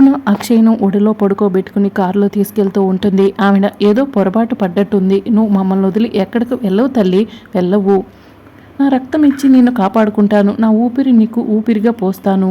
అవును అక్షయ్ను ఒడిలో పడుకోబెట్టుకుని కారులో తీసుకెళ్తూ ఉంటుంది. ఆవిడ ఏదో పొరపాటు పడ్డట్టుంది. నువ్వు మమ్మల్ని వదిలి ఎక్కడికి వెళ్ళవు తల్లి. వెళ్ళవు. నా రక్తం ఇచ్చి నిన్ను కాపాడుకుంటాను. నా ఊపిరి నీకు ఊపిరిగా పోస్తాను.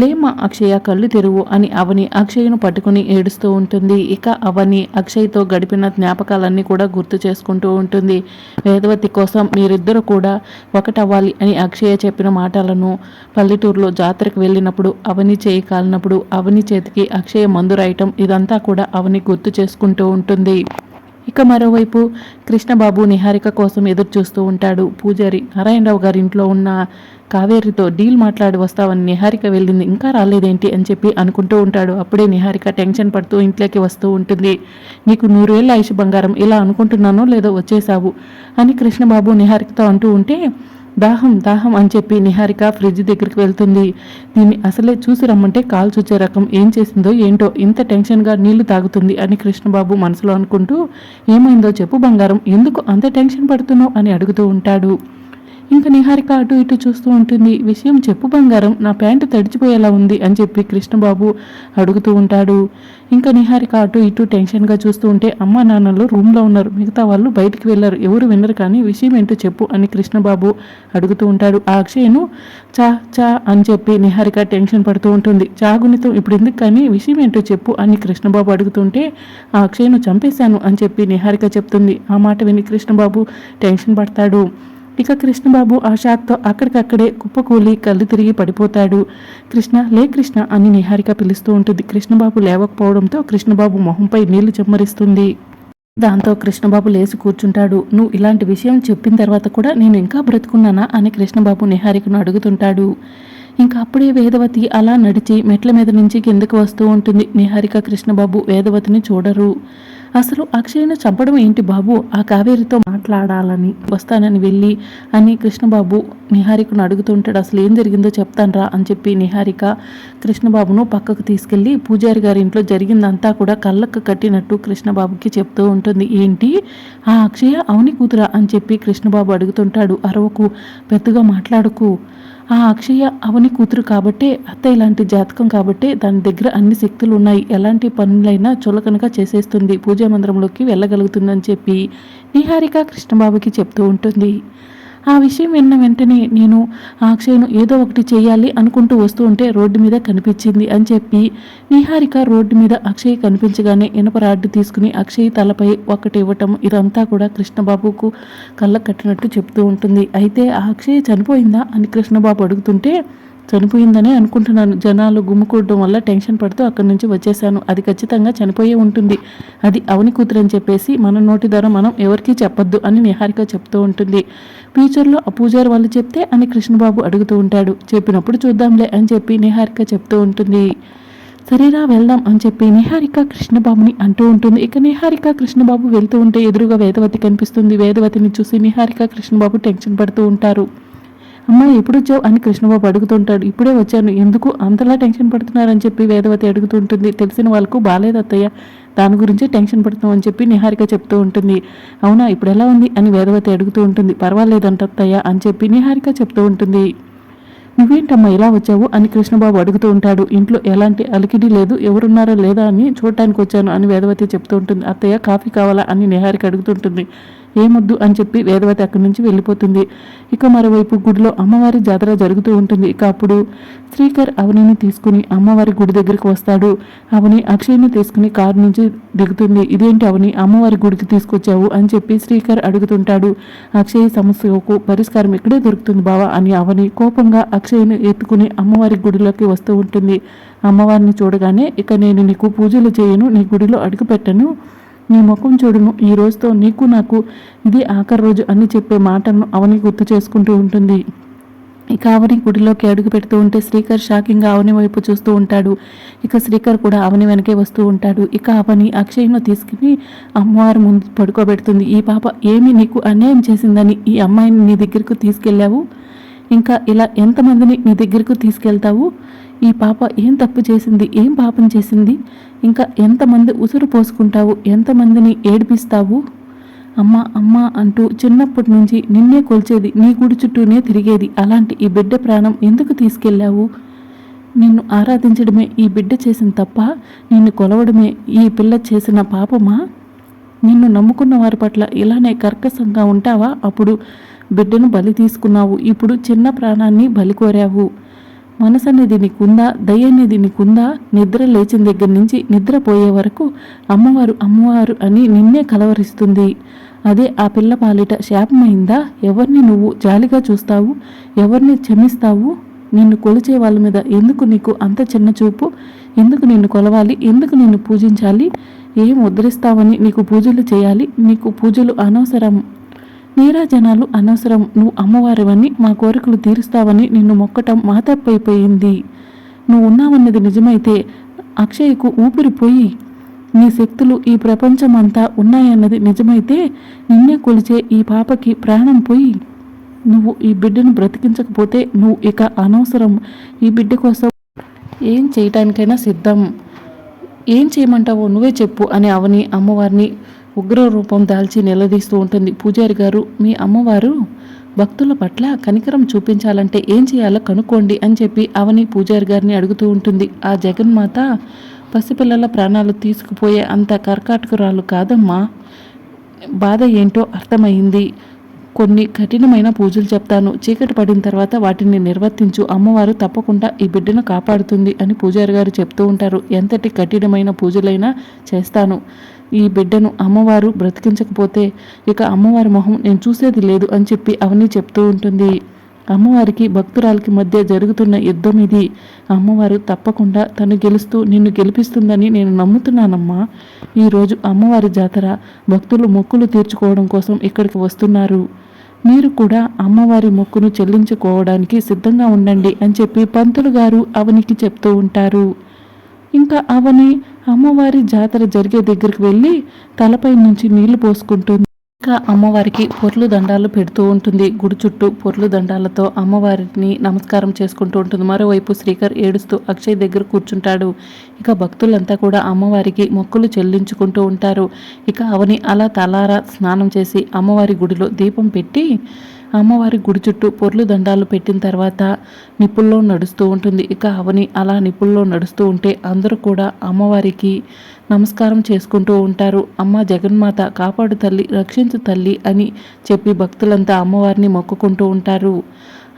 లేమ్మా అక్షయ కళ్ళు తెరువు అని అవని అక్షయ్ను పట్టుకుని ఏడుస్తూ ఉంటుంది. ఇక అవని అక్షయ్తో గడిపిన జ్ఞాపకాలన్నీ కూడా గుర్తు చేసుకుంటూ ఉంటుంది. వేదవతి కోసం మీరిద్దరూ కూడా ఒకటవ్వాలి అని అక్షయ చెప్పిన మాటలను పల్లెటూరులో జాతరకు వెళ్ళినప్పుడు అవని చేయి కాలినప్పుడు అవని చేతికి అక్షయ మందు రాయటం ఇదంతా కూడా అవని గుర్తు చేసుకుంటూ ఉంటుంది. ఇక మరోవైపు కృష్ణబాబు నిహారిక కోసం ఎదురు చూస్తూ ఉంటాడు పూజారి. నారాయణరావు గారి ఇంట్లో ఉన్న కావేరితో డీల్ మాట్లాడి వస్తావని నిహారిక వెళ్ళింది. ఇంకా రాలేదేంటి అని చెప్పి అనుకుంటూ ఉంటాడు. అప్పుడే నిహారిక టెన్షన్ పడుతూ ఇంట్లోకి వస్తూ ఉంటుంది. నీకు నూరేళ్ళ ఆయుష్ బంగారం ఇలా అనుకుంటున్నానో లేదో వచ్చేసావు అని కృష్ణబాబు నిహారికతో అంటూ ఉంటే దాహం దాహం అని చెప్పి నిహారిక ఫ్రిడ్జ్ దగ్గరికి వెళ్తుంది. దీన్ని అసలే చూసి రమ్మంటే కాల్ చూచే రకం ఏం చేసిందో ఏంటో ఇంత టెన్షన్గా నీళ్ళు తాగుతుంది అని కృష్ణబాబు మనసులో అనుకుంటూ ఏమైందో చెప్పు బంగారం ఎందుకు అంత టెన్షన్ పడుతున్నావు అని అడుగుతూ ఉంటాడు. ఇంకా నిహారిక అటు ఇటు చూస్తూ ఉంటుంది. విషయం చెప్పు బంగారం నా ప్యాంటు తడిచిపోయేలా ఉంది అని చెప్పి కృష్ణబాబు అడుగుతూ ఉంటాడు. ఇంకా నిహారిక అటు ఇటు టెన్షన్గా చూస్తూ ఉంటే అమ్మ నాన్నలు రూమ్లో ఉన్నారు. మిగతా వాళ్ళు బయటికి వెళ్ళారు. ఎవరు వినరు కానీ విషయం ఏంటో చెప్పు అని కృష్ణబాబు అడుగుతూ ఉంటాడు. ఆ అక్షయను చా చా అని చెప్పి నిహారిక టెన్షన్ పడుతూ ఉంటుంది. చాగునితో ఇప్పుడు ఎందుకు కానీ విషయం ఏంటో చెప్పు అని కృష్ణబాబు అడుగుతుంటే ఆ అక్షయ్ను చంపేశాను అని చెప్పి నిహారిక చెప్తుంది. ఆ మాట విని కృష్ణబాబు టెన్షన్ పడతాడు. ఇక కృష్ణబాబు ఆ షాక్తో అక్కడికక్కడే కుప్పకూలి కళ్ళు తిరిగి పడిపోతాడు. కృష్ణ లే కృష్ణ అని నిహారిక పిలుస్తూ ఉంటుంది. కృష్ణబాబు లేవకపోవడంతో కృష్ణబాబు మొహంపై నీళ్ళు చెమ్మరిస్తుంది దాంతో కృష్ణబాబు లేచి కూర్చుంటాడు. నువ్వు ఇలాంటి విషయం చెప్పిన తర్వాత కూడా నేను ఇంకా బ్రతుకున్నానా? అని కృష్ణబాబు నిహారికను అడుగుతుంటాడు. ఇంకా అప్పుడే వేదవతి అలా నడిచి మెట్ల మీద నుంచి కిందకు వస్తూ ఉంటుంది. నిహారిక కృష్ణబాబు వేదవతిని చూడరు. అసలు అక్షయ్ను చంపడం ఏంటి బాబు? ఆ కావేరితో మాట్లాడాలని వస్తానని వెళ్ళి అని కృష్ణబాబు నిహారికను అడుగుతుంటాడు. అసలు ఏం జరిగిందో చెప్తానరా అని చెప్పి నిహారిక కృష్ణబాబును పక్కకు తీసుకెళ్ళి పూజారి గారి ఇంట్లో జరిగిందంతా కూడా కళ్ళకు కట్టినట్టు కృష్ణబాబుకి చెప్తూ ఉంటుంది. ఏంటి? ఆ అక్షయ అవని కూతురా అని చెప్పి కృష్ణబాబు అడుగుతుంటాడు. అరవకు పెద్దగా మాట్లాడకు. ఆ అక్షయ అవని కూతురు కాబట్టే అత్త ఇలాంటి జాతకం కాబట్టే దాని దగ్గర అన్ని శక్తులు ఉన్నాయి ఎలాంటి పనులైనా చులకనగా చేసేస్తుంది. పూజా మందిరంలోకి వెళ్ళగలుగుతుందని చెప్పి నిహారిక కృష్ణబాబుకి చెప్తూ ఉంటుంది. ఆ విషయం విన్న వెంటనే నేను ఆ అక్షయ్ను ఏదో ఒకటి చేయాలి అనుకుంటూ వస్తూ ఉంటే రోడ్డు మీద కనిపించింది అని చెప్పి నిహారిక రోడ్డు మీద అక్షయ్ కనిపించగానే ఇనప రాడ్డు తీసుకుని అక్షయ్ తలపై ఒకటి ఇవ్వటం ఇదంతా కూడా కృష్ణబాబుకు కళ్ళ కట్టినట్టు చెప్తూ ఉంటుంది. అయితే ఆ అక్షయ్ చనిపోయిందా అని కృష్ణబాబు అడుగుతుంటే చనిపోయిందనే అనుకుంటున్నాను. జనాలు గుమ్ముకూడడం వల్ల టెన్షన్ పడుతూ అక్కడి నుంచి వచ్చేసాను అది ఖచ్చితంగా చనిపోయే ఉంటుంది. అది అవని కూతురు అని చెప్పేసి మన నోటి ద్వారా మనం ఎవరికీ చెప్పొద్దు అని నిహారిక చెప్తూ ఉంటుంది. ఫ్యూచర్లో ఆ పూజారి వాళ్ళు చెప్తే అని కృష్ణబాబు అడుగుతూ ఉంటాడు. చెప్పినప్పుడు చూద్దాంలే అని చెప్పి నిహారిక చెప్తూ ఉంటుంది. సరేరా వెళ్దాం అని చెప్పి నిహారిక కృష్ణబాబుని అంటూ ఉంటుంది. ఇక నిహారిక కృష్ణబాబు వెళ్తూ ఉంటే ఎదురుగా వేదవతి కనిపిస్తుంది. వేదవతిని చూసి నిహారిక కృష్ణబాబు టెన్షన్ పడుతూ ఉంటారు. అమ్మా ఎప్పుడు వచ్చావు? అని కృష్ణబాబు అడుగుతుంటాడు. ఇప్పుడే వచ్చాను. ఎందుకు? అంతలా టెన్షన్ పడుతున్నారని చెప్పి వేదవతి అడుగుతుంటుంది. తెలిసిన వాళ్ళకు బాలేదు అత్తయ్య. దాని గురించి టెన్షన్ పడుతున్నామని చెప్పి నిహారిక చెప్తూ ఉంటుంది. అవునా ఇప్పుడు ఎలా ఉంది? అని వేదవతి అడుగుతూ ఉంటుంది. పర్వాలేదంట అత్తయ్య అని చెప్పి నిహారిక చెప్తూ ఉంటుంది. నువ్వేంటమ్మా ఇలా వచ్చావు? అని కృష్ణబాబు అడుగుతూ ఉంటాడు. ఇంట్లో ఎలాంటి అలికిడి లేదు. ఎవరున్నారో లేదా అని చూడటానికి వచ్చాను అని వేదవతి చెప్తూ ఉంటుంది. అత్తయ్య కాఫీ కావాలా? అని నిహారిక అడుగుతుంటుంది. ఏమొద్దు అని చెప్పి వేదవతి అక్కడి నుంచి వెళ్ళిపోతుంది. ఇక మరోవైపు గుడిలో అమ్మవారి జాతర జరుగుతూ ఉంటుంది. ఇక అప్పుడు శ్రీకర్ అవనిని తీసుకుని అమ్మవారి గుడి దగ్గరికి వస్తాడు. అవని అక్షయ్ని తీసుకుని కారు నుంచి దిగుతుంది. ఇదేంటి అవని అమ్మవారి గుడికి తీసుకొచ్చావు అని చెప్పి శ్రీకర్ అడుగుతుంటాడు. అక్షయ్ సమస్యకు పరిష్కారం ఇక్కడే దొరుకుతుంది బావా అని అవని కోపంగా అక్షయ్ని ఎత్తుకుని అమ్మవారి గుడిలోకి వస్తూ ఉంటుంది. అమ్మవారిని చూడగానే ఇక నేను నీకు పూజలు చేయను నీ గుడిలో అడుగు పెట్టను. నీ ముఖం చూడును ఈ రోజుతో నీకు నాకు ఇది ఆఖరి రోజు అని చెప్పే మాటను అవని గుర్తు చేసుకుంటూ ఉంటుంది. ఇక అవని గుడిలోకి అడుగు పెడుతూ ఉంటే శ్రీకర్ షాకింగ్గా అవని వైపు చూస్తూ ఉంటాడు. ఇక శ్రీకర్ కూడా అవని వెనకే వస్తూ ఉంటాడు. ఇక అవని అక్షయ్ను తీసుకుని అమ్మవారి ముందు పడుకోబెడుతుంది. ఈ పాప ఏమి నీకు అన్యాయం చేసిందని ఈ అమ్మాయిని నీ దగ్గరకు తీసుకెళ్ళావు? ఇంకా ఇలా ఎంతమందిని నీ దగ్గరకు తీసుకెళ్తావు? ఈ పాప ఏం తప్పు చేసింది? ఏం పాపం చేసింది? ఇంకా ఎంతమంది ఉసురు పోసుకుంటావు? ఎంతమందిని ఏడిపిస్తావు? అమ్మ అమ్మ అంటూ చిన్నప్పటి నుంచి నిన్నే కొల్చేది నీ గుడి చుట్టూనే తిరిగేది. అలాంటి ఈ బిడ్డ ప్రాణం ఎందుకు తీసుకెళ్ళావు? నిన్ను ఆరాధించడమే ఈ బిడ్డ చేసిన తప్ప నిన్ను కొలవడమే ఈ పిల్ల చేసిన పాపమా? నిన్ను నమ్ముకున్న వారి పట్ల ఇలానే కర్కశంగా ఉంటావా? అప్పుడు బిడ్డను బలి తీసుకున్నావు. ఇప్పుడు చిన్న ప్రాణాన్ని బలి కోరావు. మనసు అనేది నీకుందా? దయ అనేది నీకుందా? నిద్ర లేచిన దగ్గర నుంచి నిద్రపోయే వరకు అమ్మవారు అమ్మవారు అని నిన్నే కలవరిస్తుంది. అదే ఆ పిల్ల పాలిట శాపమైందా? ఎవరిని నువ్వు జాలిగా చూస్తావు? ఎవరిని క్షమిస్తావు? నిన్ను కొలిచే వాళ్ళ మీద ఎందుకు నీకు అంత చిన్న చూపు? ఎందుకు నిన్ను కొలవాలి? ఎందుకు నిన్ను పూజించాలి? ఏం ఉద్ధరిస్తావని నీకు పూజలు చేయాలి? నీకు పూజలు అనవసరం. నీరాజనాలు అనవసరం. నువ్వు అమ్మవారివని మా కోరికలు తీరుస్తావని నిన్ను మొక్కటం మా తప్పైపోయింది నువ్వు ఉన్నావన్నది నిజమైతే అక్షయ్కు ఊపిరిపోయి నీ శక్తులు ఈ ప్రపంచమంతా ఉన్నాయన్నది నిజమైతే నిన్నే కొలిచే ఈ పాపకి ప్రాణం పోయి నువ్వు ఈ బిడ్డను బ్రతికించకపోతే నువ్వు ఇక అనవసరం. ఈ బిడ్డ కోసం ఏం చేయటానికైనా సిద్ధం. ఏం చేయమంటావో నువ్వే చెప్పు అని అవని అమ్మవారిని ఉగ్ర రూపం దాల్చి నిలదీస్తూ ఉంటుంది. పూజారి గారు మీ అమ్మవారు భక్తుల పట్ల కనికరం చూపించాలంటే ఏం చేయాలో కనుక్కోండి అని చెప్పి అవని పూజారి గారిని అడుగుతూ ఉంటుంది. ఆ జగన్మాత పసిపిల్లల ప్రాణాలు తీసుకుపోయే అంత కర్కాటకురాలు కాదమ్మా. బాధ ఏంటో అర్థమైంది. కొన్ని కఠినమైన పూజలు చెప్తాను. చీకటి పడిన తర్వాత వాటిని నిర్వర్తించు. అమ్మవారు తప్పకుండా ఈ బిడ్డను కాపాడుతుంది అని పూజారి గారు చెప్తూ ఉంటారు. ఎంతటి కఠినమైన పూజలైనా చేస్తాను. ఈ బిడ్డను అమ్మవారు బ్రతికించకపోతే ఇక అమ్మవారి మొహం నేను చూసేది లేదు అని చెప్పి అవని చెప్తూ ఉంటుంది. అమ్మవారికి భక్తురాలకి మధ్య జరుగుతున్న యుద్ధం ఇది. అమ్మవారు తప్పకుండా తను గెలుస్తూ నిన్ను గెలిపిస్తుందని నేను నమ్ముతున్నానమ్మా. ఈరోజు అమ్మవారి జాతర భక్తులు మొక్కులు తీర్చుకోవడం కోసం ఇక్కడికి వస్తున్నారు. మీరు కూడా అమ్మవారి మొక్కును చెల్లించుకోవడానికి సిద్ధంగా ఉండండి అని చెప్పి పంతులు గారు అవనికి చెప్తూ ఉంటారు. ఇంకా అవని అమ్మవారి జాతర జరిగే దగ్గరికి వెళ్ళి తలపై నుంచి నీళ్ళు పోసుకుంటుంది. ఇంకా అమ్మవారికి పొర్లు దండాలు పెడుతూ ఉంటుంది. గుడి చుట్టూ పొర్లు దండాలతో అమ్మవారిని నమస్కారం చేసుకుంటూ ఉంటుంది. మరోవైపు శ్రీకర్ ఏడుస్తూ అక్షయ్ దగ్గర కూర్చుంటాడు. ఇక భక్తులంతా కూడా అమ్మవారికి మొక్కులు చెల్లించుకుంటూ ఉంటారు. ఇక అవని అలా తలారా స్నానం చేసి అమ్మవారి గుడిలో దీపం పెట్టి అమ్మవారి గుడి చుట్టూ పొర్లు దండాలు పెట్టిన తర్వాత నిప్పుల్లో నడుస్తూ ఉంటుంది. ఇక అవని అలా నిప్పుల్లో నడుస్తూ ఉంటే అందరూ కూడా అమ్మవారికి నమస్కారం చేసుకుంటూ ఉంటారు. అమ్మ జగన్మాత కాపాడు తల్లి రక్షించు తల్లి అని చెప్పి భక్తులంతా అమ్మవారిని మొక్కుకుంటూ ఉంటారు.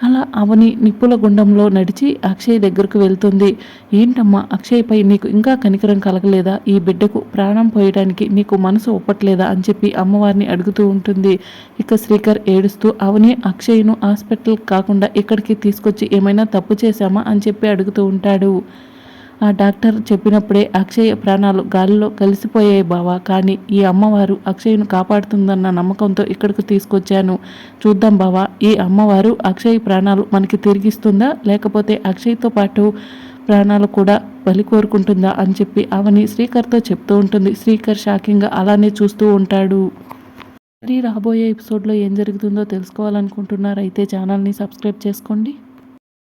అలా అవని నిప్పుల గుండంలో నడిచి అక్షయ్ దగ్గరకు వెళ్తుంది. ఏంటమ్మా అక్షయ్పై నీకు ఇంకా కనికరం కలగలేదా? ఈ బిడ్డకు ప్రాణం పోయడానికి నీకు మనసు ఒప్పట్లేదా? అని చెప్పి అమ్మవారిని అడుగుతూ ఉంటుంది. ఇక శ్రీకర్ ఏడుస్తూ అవని అక్షయ్ను హాస్పిటల్ కాకుండా ఇక్కడికి తీసుకొచ్చి ఏమైనా తప్పు చేశామా? అని చెప్పి అడుగుతూ ఉంటాడు. ఆ డాక్టర్ చెప్పినప్పుడే అక్షయ్ ప్రాణాలు గాలిలో కలిసిపోయాయి బావా. కానీ ఈ అమ్మవారు అక్షయ్ను కాపాడుతుందన్న నమ్మకంతో ఇక్కడికి తీసుకొచ్చాను. చూద్దాం బావా ఈ అమ్మవారు అక్షయ్ ప్రాణాలు మనకి తిరిగిస్తుందా? లేకపోతే అక్షయ్తో పాటు ప్రాణాలు కూడా బలి కోరుకుంటుందా అని చెప్పి అవని శ్రీకర్తో చెప్తూ ఉంటుంది. శ్రీకర్ షాకింగ్గా అలానే చూస్తూ ఉంటాడు. మరి రాబోయే ఎపిసోడ్లో ఏం జరుగుతుందో తెలుసుకోవాలనుకుంటున్నారైతే ఛానల్ని సబ్స్క్రైబ్ చేసుకోండి.